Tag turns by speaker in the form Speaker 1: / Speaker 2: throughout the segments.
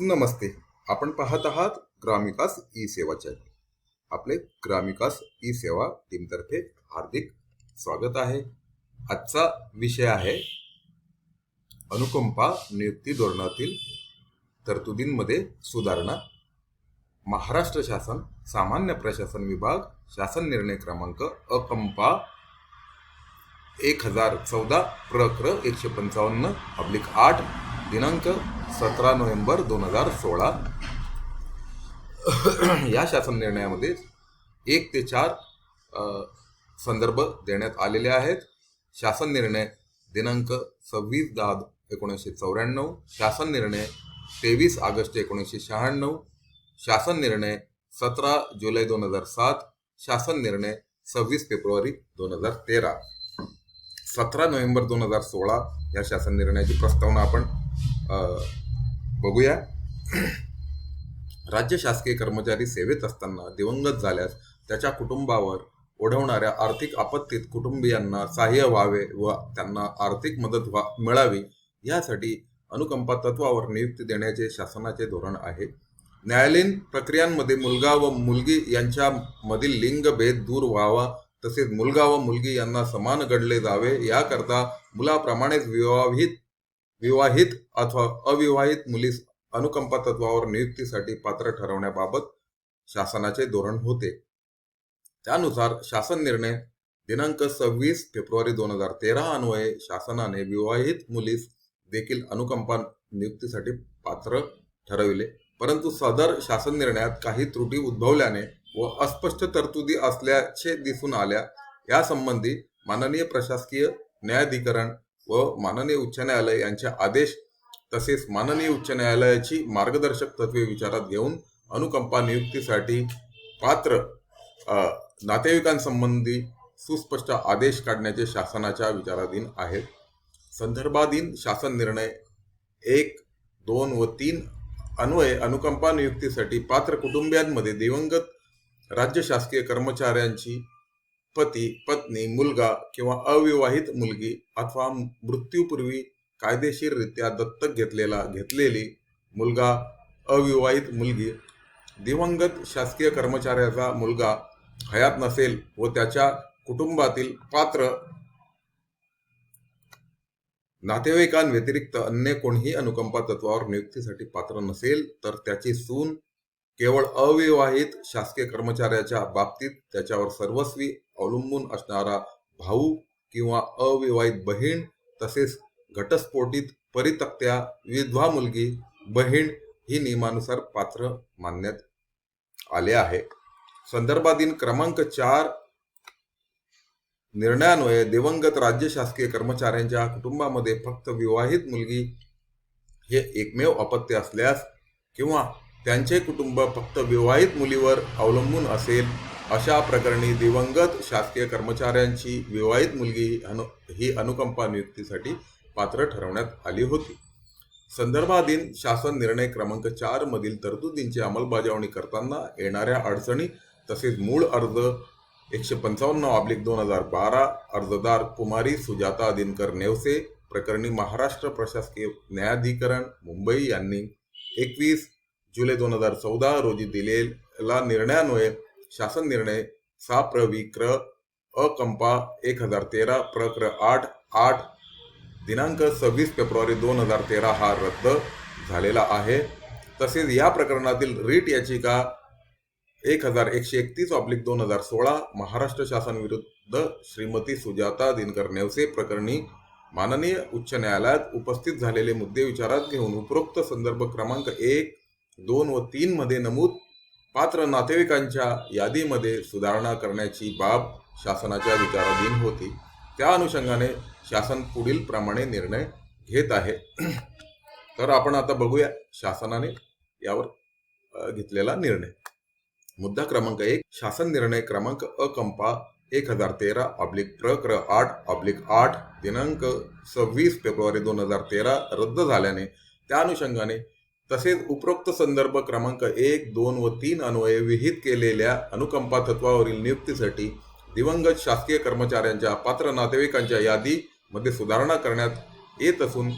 Speaker 1: नमस्ते. आपण पाहत आहात ग्रामिकास ई सेवा चॅनल आपले ग्रामिकास ई सेवा टीमतर्फे हार्दिक स्वागत आहे. आजचा विषय आहे अनुकंपा नियुक्ती धोरणातील तरतुदींमध्ये सुधारणा. महाराष्ट्र शासन सामान्य प्रशासन विभाग शासन निर्णय क्रमांक अकंपा एक हजार चौदा प्रक्र एकशे पंचावन्न पब्लिक आठ दिनांक सतरा नोव्हेंबर दोन हजार सोळा. या शासन निर्णयामध्ये एक ते चार संदर्भ देण्यात आलेले आहेत. शासन निर्णय दिनांक सव्वीस दहा एकोणीसशे चौऱ्याण्णव शासन निर्णय तेवीस ऑगस्ट एकोणीसशे शहाण्णव शासन निर्णय सतरा जुलै दोन हजार सात शासन निर्णय सव्वीस फेब्रुवारी दोन हजार तेरा. सतरा नोव्हेंबर दोन हजार सोळा या शासन निर्णयाची प्रस्तावना आपण बघूया. राज्य शासकीय कर्मचारी सेवेत असताना दिवंगत झाल्यास त्याच्या कुटुंबावर ओढवणाऱ्या आर्थिक आपत्तीत कुटुंबियांना सहाय्य व्हावे व त्यांना आर्थिक मदत व्हा मिळावी यासाठी अनुकंपा तत्वावर नियुक्ती देण्याचे शासनाचे धोरण आहे. न्यायालयीन प्रक्रियांमध्ये मुलगा व मुलगी यांच्यामधील लिंगभेद दूर व्हावा तसेच मुलगा व मुलगी यांना समान गणले जावे याकरता मुलाप्रमाणेच विवाहित विवाहित अथवा अविवाहित मुलीस अनुकंपा तत्वावर नियुक्तीसाठी पात्र ठरवण्याबाबत शासनाचे धोरण होते. त्यानुसार शासन निर्णय दिनांक सव्वीस फेब्रुवारी दोन हजार तेरा अन्वये शासनाने विवाहित मुलीस देखील अनुकंपा नियुक्तीसाठी पात्र ठरविले. परंतु सदर शासन निर्णयात काही त्रुटी उद्भवल्याने व अस्पष्ट तरतुदी असल्याचे दिसून आल्या यासंबंधी माननीय प्रशासकीय न्यायाधिकरण व माननीय उच्च न्यायालय यांचे आदेश तसेच माननीय उच्च न्यायालयाची मार्गदर्शक तत्वे विचारात घेऊन अनुकंपा नियुक्तीसाठी पात्र नातेवाईकांसंबंधी सुस्पष्ट आदेश काढण्याचे शासनाच्या विचाराधीन आहेत. संदर्भाधीन शासन निर्णय एक दोन व तीन अन्वये अनुकंपा नियुक्तीसाठी पात्र कुटुंबियांमध्ये दिवंगत राज्य शासकीय कर्मचाऱ्यांची पती पत्नी मुलगा किंवा अविवाहित मुलगी अथवा मृत्यूपूर्वी कायदेशीररित्या दत्तक घेतलेला घेतलेली मुलगा अविवाहित मुलगी दिवंगत शासकीय कर्मचाऱ्याचा मुलगा हयात नसेल व त्याच्या कुटुंबातील पात्र नातेवाईकांव्यतिरिक्त अन्य कोणीही अनुकंपा तत्वावर नियुक्तीसाठी पात्र नसेल तर त्याची सून केवळ अविवाहित शासकीय कर्मचाऱ्याच्या बाबतीत त्याच्यावर सर्वस्वी अवलंबून असणारा भाऊ किंवा अविवाहित बहीण तसेच घटस्फोटित परितक्त्या विधवा मुलगी बहीण ही नियमानुसार पात्र मानण्यात आले आहे. संदर्भाधीन क्रमांक चार निर्णयान्वये दिवंगत राज्य शासकीय कर्मचाऱ्यांच्या कुटुंबामध्ये फक्त विवाहित मुलगी हे एकमेव अपत्य असल्यास किंवा त्यांचे कुटुंब फक्त विवाहित मुलीवर अवलंबून असेल अशा प्रकरणी दिवंगत शासकीय कर्मचाऱ्यांची विवाहित मुलगी अनु ही अनुकंपा नियुक्तीसाठी पात्र ठरवण्यात आली होती. संदर्भाधीन शासन निर्णय क्रमांक चार मधील तरतुदींची अंमलबजावणी करताना येणाऱ्या अडचणी तसेच मूळ अर्ज एकशे पंचावन्न ऑब्लिक दोन हजार बारा अर्जदार कुमारी सुजाता दिनकर नेवसे प्रकरणी महाराष्ट्र प्रशासकीय न्यायाधिकरण मुंबई यांनी एकवीस जुलै दोन हजार चौदा रोजी दिलेला निर्णयान्वये शासन निर्णय सा प्रविक्र अकंपा एक हजार तेरा प्रक्र आठ आठ दिनांक सव्वीस फेब्रुवारी दोन हजार तेरा हा रद्द झालेला आहे. तसेच या प्रकरणातील रीट याचिका एक हजार एकशे एकतीस ऑब्लिक दोन हजार सोळा महाराष्ट्र शासन विरुद्ध श्रीमती सुजाता दिनकर नेवसे प्रकरणी माननीय उच्च न्यायालयात उपस्थित झालेले मुद्दे विचारात घेऊन उपरोक्त संदर्भ क्रमांक एक दोन व तीन मध्ये नमूद पात्र नातेवाईकांच्या यादीमध्ये सुधारणा करण्याची बाब शासनाच्या विचाराधीन होती. त्या अनुषंगाने शासन पुढील प्रमाणे निर्णय घेत आहे. तर आपण आता बघूया शासनाने यावर घेतलेला निर्णय. मुद्दा क्रमांक एक शासन निर्णय क्रमांक अकंपा एक हजार तेरा ऑब्लिक प्रक्र आठ ऑब्लिक आठ दिनांक सव्वीस फेब्रुवारी दोन हजार तेरा रद्द झाल्याने त्या अनुषंगाने तसेच उपरोक्त संदर्भ क्रमांक एक दोन व तीन अन्वये विहित केलेल्या अनुकंपा तत्वावरील नियुक्तीसाठी दिवंगत शासकीय कर्मचाऱ्यांच्या पात्र नातेवाईकांच्या यादीमध्ये सुधारणा करण्यात येत असून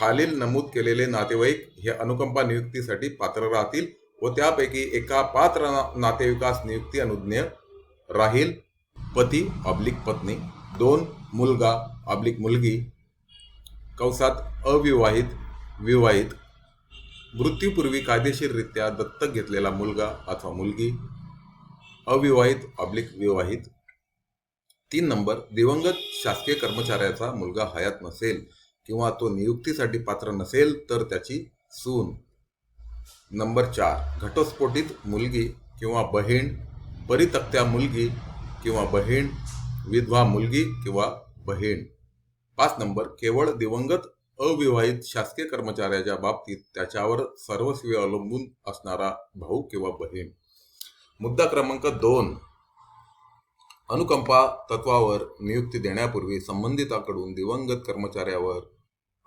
Speaker 1: खालील नमूद केलेले नातेवाईक हे अनुकंपा नियुक्तीसाठी पात्र राहतील व त्यापैकी एका पात्र ना- नातेवाईकास नियुक्ती अनुज्ञेय राहील. पती ऑब्लिक पत्नी. दोन मुलगा ऑब्लिक मुलगी. कंसात अविवाहित विवाहित. मृत्यूपूर्वी कायदेशीररित्या दत्तक घेतलेला मुलगा अथवा मुलगी अविवाहित ऑब्लिक विवाहित. तीन नंबर दिवंगत शासकीय कर्मचाऱ्याचा मुलगा हयात नसेल किंवा तो नियुक्तीसाठी पात्र नसेल तर त्याची सून. नंबर चार घटस्फोटित मुलगी किंवा बहीण परितक्त्या मुलगी किंवा बहीण विधवा मुलगी किंवा बहीण. पाच नंबर केवळ दिवंगत अविवाहित शासकीय कर्मचाऱ्याच्या बाबतीत त्याच्यावर सर्वस्वी अवलंबून असणारा भाऊ किंवा बहीण. मुद्दा क्रमांक दोन. अनुकंपा तत्वावर नियुक्ती देण्यापूर्वी संबंधिताकडून दिवंगत कर्मचाऱ्यावर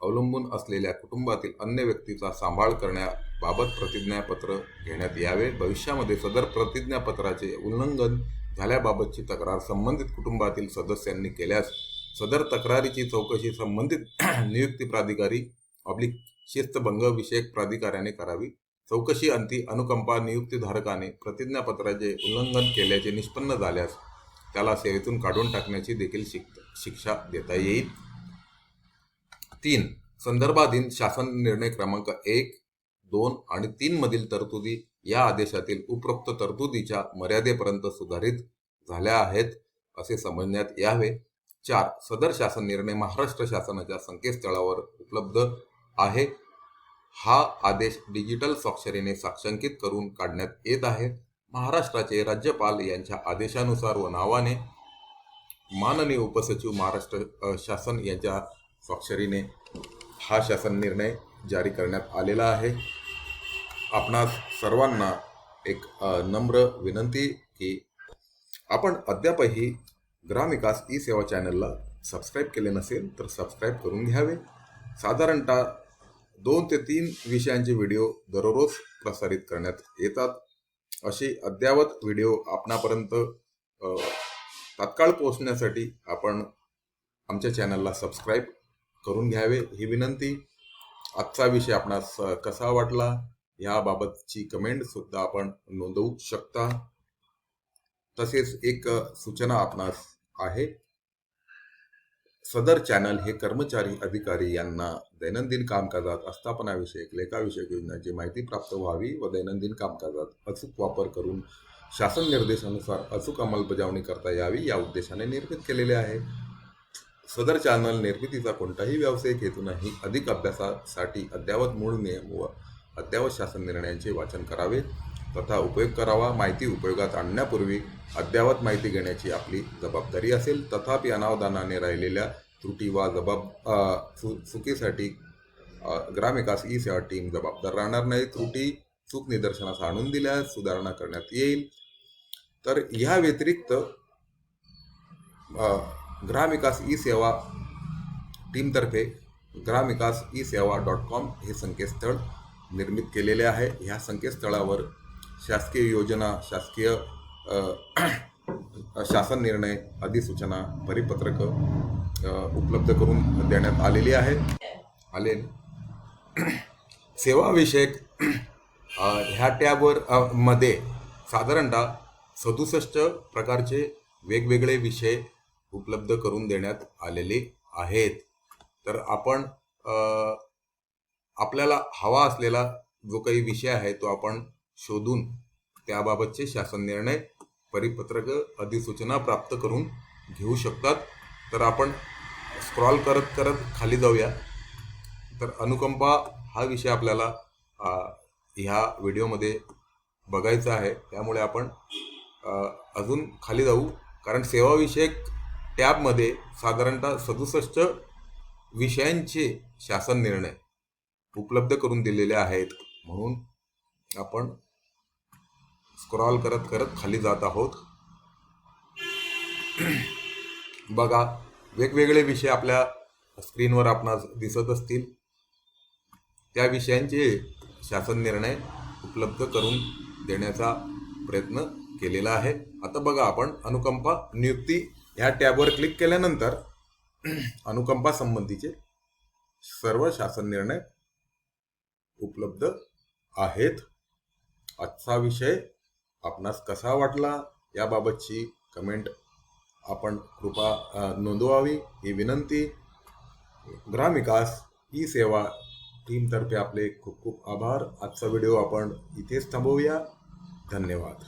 Speaker 1: अवलंबून असलेल्या कुटुंबातील अन्य व्यक्तीचा सांभाळ करण्याबाबत प्रतिज्ञापत्र घेण्यात यावे. भविष्यामध्ये सदर प्रतिज्ञापत्राचे उल्लंघन झाल्याबाबतची तक्रार संबंधित कुटुंबातील सदस्यांनी केल्यास सदर तक्रारीची चौकशी संबंधित नियुक्ती प्राधिकारी ऑब्लिक शिस्तभंग विषयक प्राधिकाऱ्याने करावी. चौकशी अंती अनुकंपा नियुक्तीधारकाने प्रतिज्ञापत्राचे उल्लंघन केल्याचे निष्पन्न झाल्यास त्याला सेवेतून काढून टाकण्याची देखील शिक शिक्षा देता येईल. तीन संदर्भाधीन शासन निर्णय क्रमांक एक दोन आणि तीन मधील तरतुदी या आदेशातील उपरोक्त तरतुदीच्या मर्यादेपर्यंत सुधारित झाल्या आहेत असे समजण्यात यावे. चार सदर शासन निर्णय महाराष्ट्र शासनाच्या संकेतस्थळावर उपलब्ध आहे. हा आदेश डिजिटल स्वाक्षरीने साक्षांकित करून काढण्यात येत आहे. महाराष्ट्राचे राज्यपाल यांच्या आदेशानुसार व नावाने माननीय उपसचिव महाराष्ट्र शासन यांच्या स्वाक्षरीने हा शासन निर्णय जारी करण्यात आलेला आहे. आपणास सर्वांना एक नम्र विनंती की आपण अद्यापही ग्रामविकास ई सेवा चॅनलला सबस्क्राईब केले नसेल तर सबस्क्राईब करून घ्यावे. साधारणतः दोन ते तीन विषयांचे व्हिडिओ दररोज प्रसारित करण्यात येतात. असे अद्यावत व्हिडिओ आपणापर्यंत तात्काळ पोहोचण्यासाठी आपण आमच्या चॅनलला सबस्क्राईब करून घ्यावे ही विनंती. आजचा विषय आपणास कसा वाटला? याबाबतची कमेंटसुद्धा आपण नोंदवू शकता. तसेच एक सूचना आपणास आहे. सदर चॅनल हे कर्मचारी अधिकारी यांना दैनंदिन कामकाजात आस्थापनाविषयक लेखाविषयक योजनांची माहिती प्राप्त व्हावी व दैनंदिन कामकाजात अचूक वापर करून शासन निर्देशानुसार अचूक अंमलबजावणी करता यावी या उद्देशाने निर्मित केलेले आहे. सदर चॅनल निर्मितीचा कोणताही व्यावसायिक हेतू नाही. अधिक अभ्यासासाठी अद्यावत मूळ नियम व अद्यावत शासन निर्णयांचे वाचन करावे. तथा उपयोग करावा माहिती उपयोगात आणण्यापूर्वी अद्ययावत माहिती घेण्याची आपली जबाबदारी असेल. तथापि अनावधानाने राहिलेल्या त्रुटी वा जबाब चु चुकीसाठी ग्रामविकास ई सेवा टीम जबाबदार राहणार नाही. त्रुटी चूक निदर्शनास आणून दिल्यास सुधारणा करण्यात येईल. तर ह्या व्यतिरिक्त ग्रामविकास ई सेवा टीमतर्फे ग्रामविकास ई सेवा डॉट कॉम हे संकेतस्थळ निर्मित केलेले आहे. ह्या संकेतस्थळावर शासकीय योजना शासकीय शासन निर्णय अधिसूचना परिपत्रक उपलब्ध करून देण्यात आलेली आहे. आले सेवाविषयक ह्या टॅबवर मध्ये साधारणतः सदुसष्ट प्रकारचे वेगवेगळे विषय उपलब्ध करून देण्यात आलेले आहेत. तर आपण आपल्याला हवा असलेला जो काही विषय आहे तो आपण शोधून त्याबाबतचे शासन निर्णय परिपत्रक अधिसूचना प्राप्त करून घेऊ शकतात. तर आपण स्क्रॉल करत करत खाली जाऊया. तर अनुकंपा हा विषय आपल्याला ह्या व्हिडिओमध्ये बघायचा आहे. त्यामुळे आपण अजून खाली जाऊ. कारण सेवाविषयक टॅबमध्ये साधारणतः सदुसष्ट विषयांचे शासन निर्णय उपलब्ध करून दिलेले आहेत. म्हणून आपण स्क्रॉल करत करत खाली जात आहोत. बघा वेगवेगळे विषय आपल्या स्क्रीनवर आपणास दिसत असतील. त्या विषयांचे शासन निर्णय उपलब्ध करून देण्याचा प्रयत्न केलेला आहे. आता बघा आपण अनुकंपा नियुक्ती ह्या टॅबवर क्लिक केल्यानंतर अनुकंपा संबंधीचे सर्व शासन निर्णय उपलब्ध आहेत. आजचा विषय आपणास कसा वाटला याबाबतची कमेंट आपण कृपा नोंदवावी. ही विनंती. ग्रामविकास ही सेवा टीमतर्फे आपले खूप खूप आभार. आजचा व्हिडिओ आपण इथेच थांबवूया. धन्यवाद.